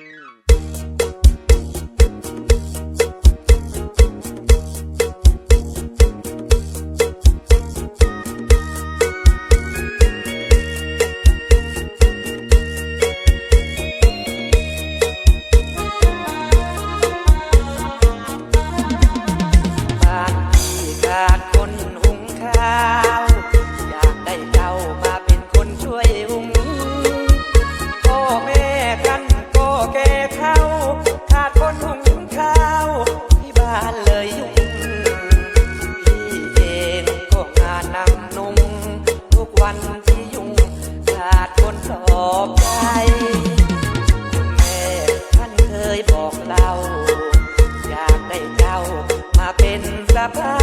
Mm. บอกเล่าอยากได้เจ้ามาเป็นสะพา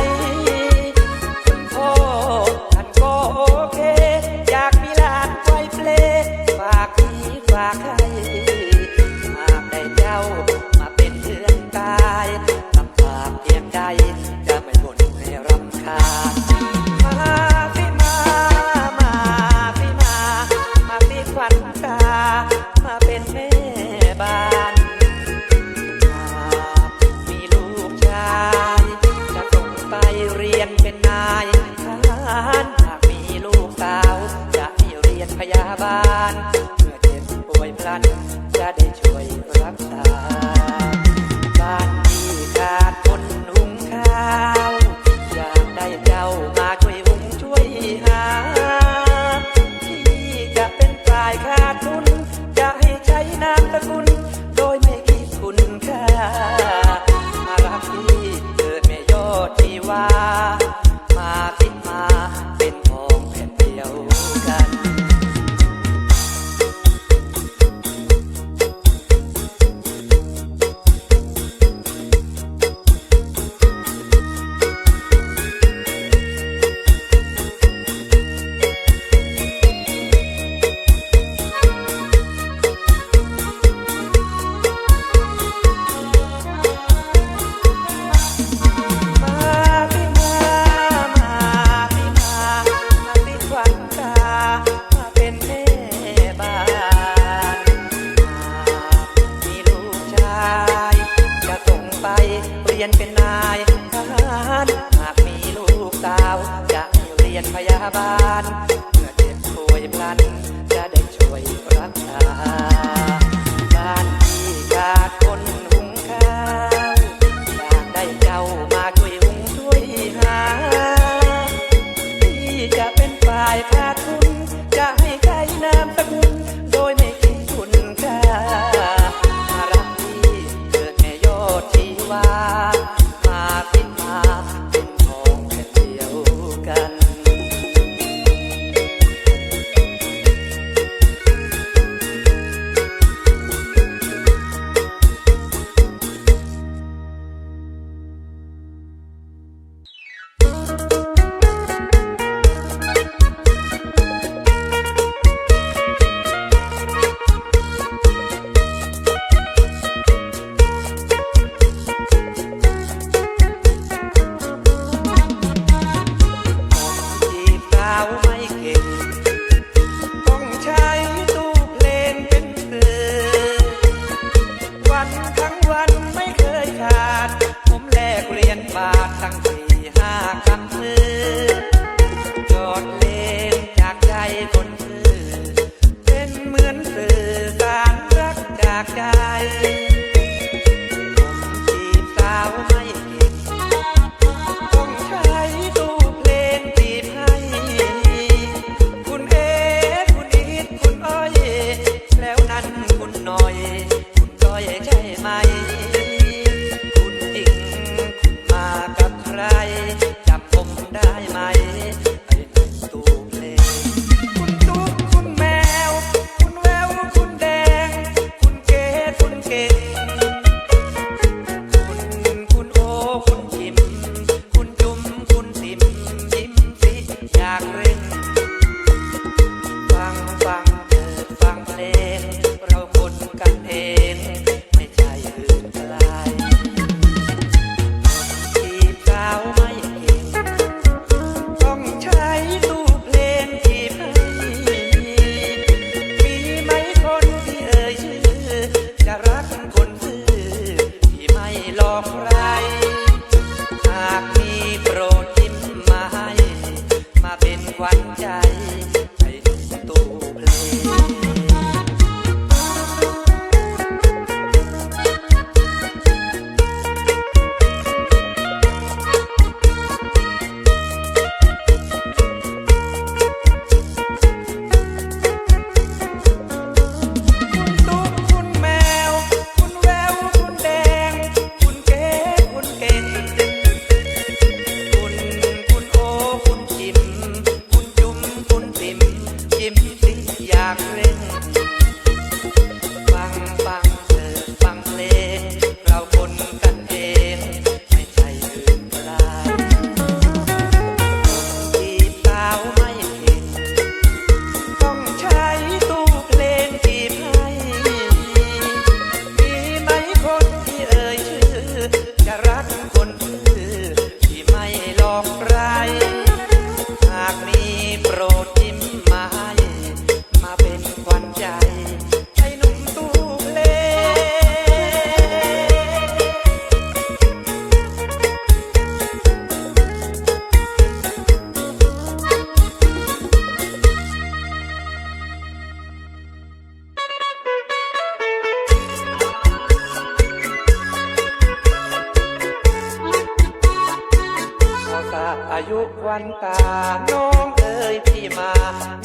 น้องเอ๋ยพี่มา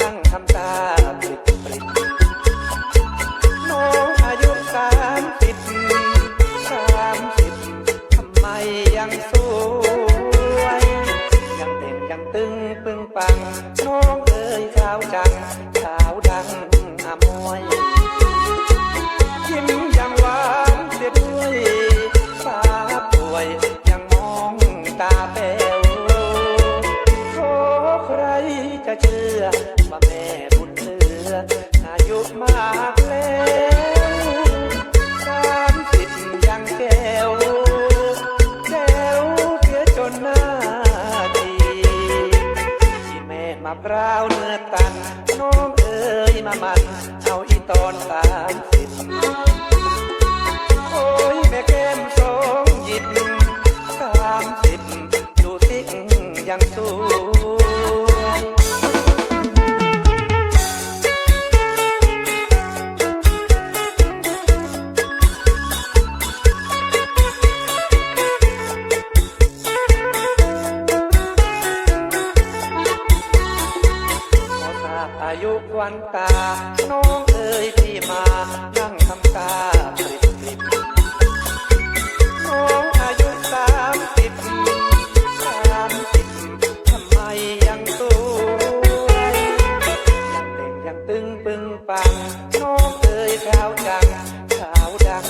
นั่งทำตาปริบปริบน้องอายุสามสิบสามสิบทำไมยังสวย ยังเด่นยังตึงปึงปัง น้องเอ๋ยขาวจัง กันน้องเอ๋ยมามันเอาอีตอนสามันตา น้องเอ๋ยพี่มา นั่งทำตาน้องอายุสามสิบสามสิบทำไมยังสวยังเต่งยังตึงปึงปัง น้องเอ๋ยสาวจังสาวดัง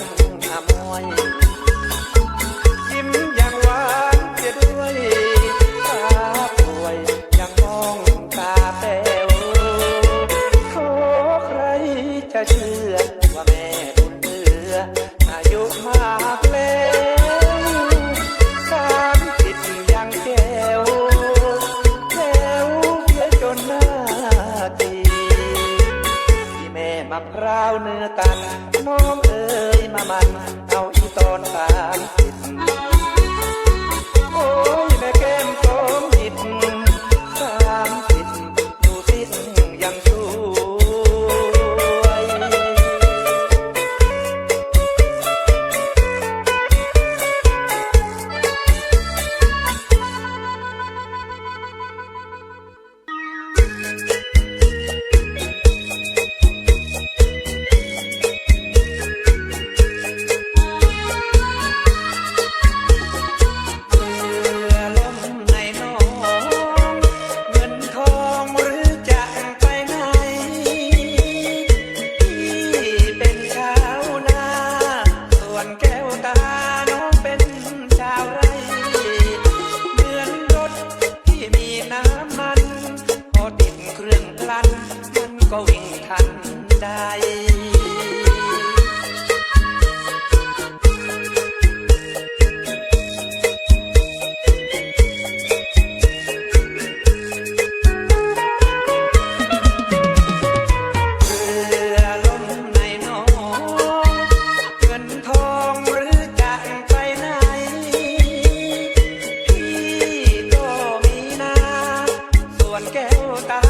ตา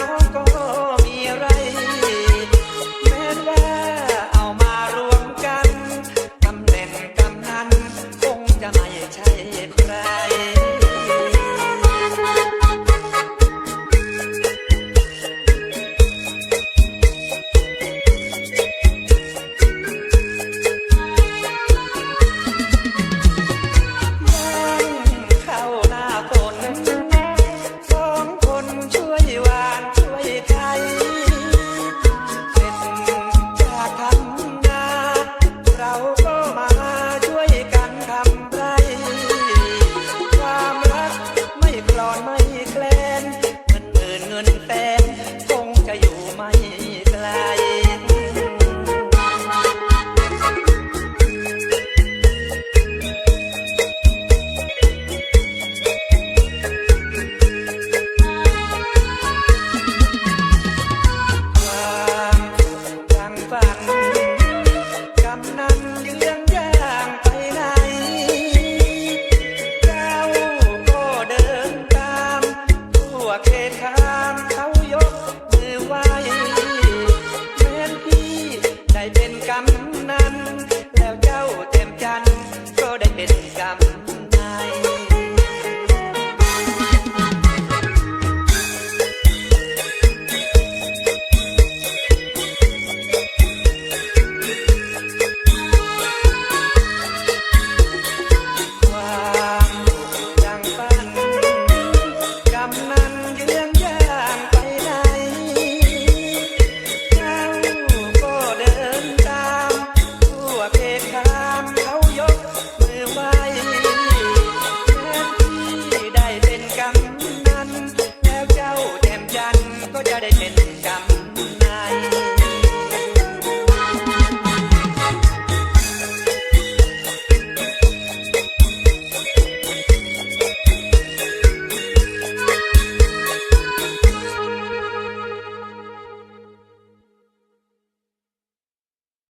น้องก็มีไร Oh my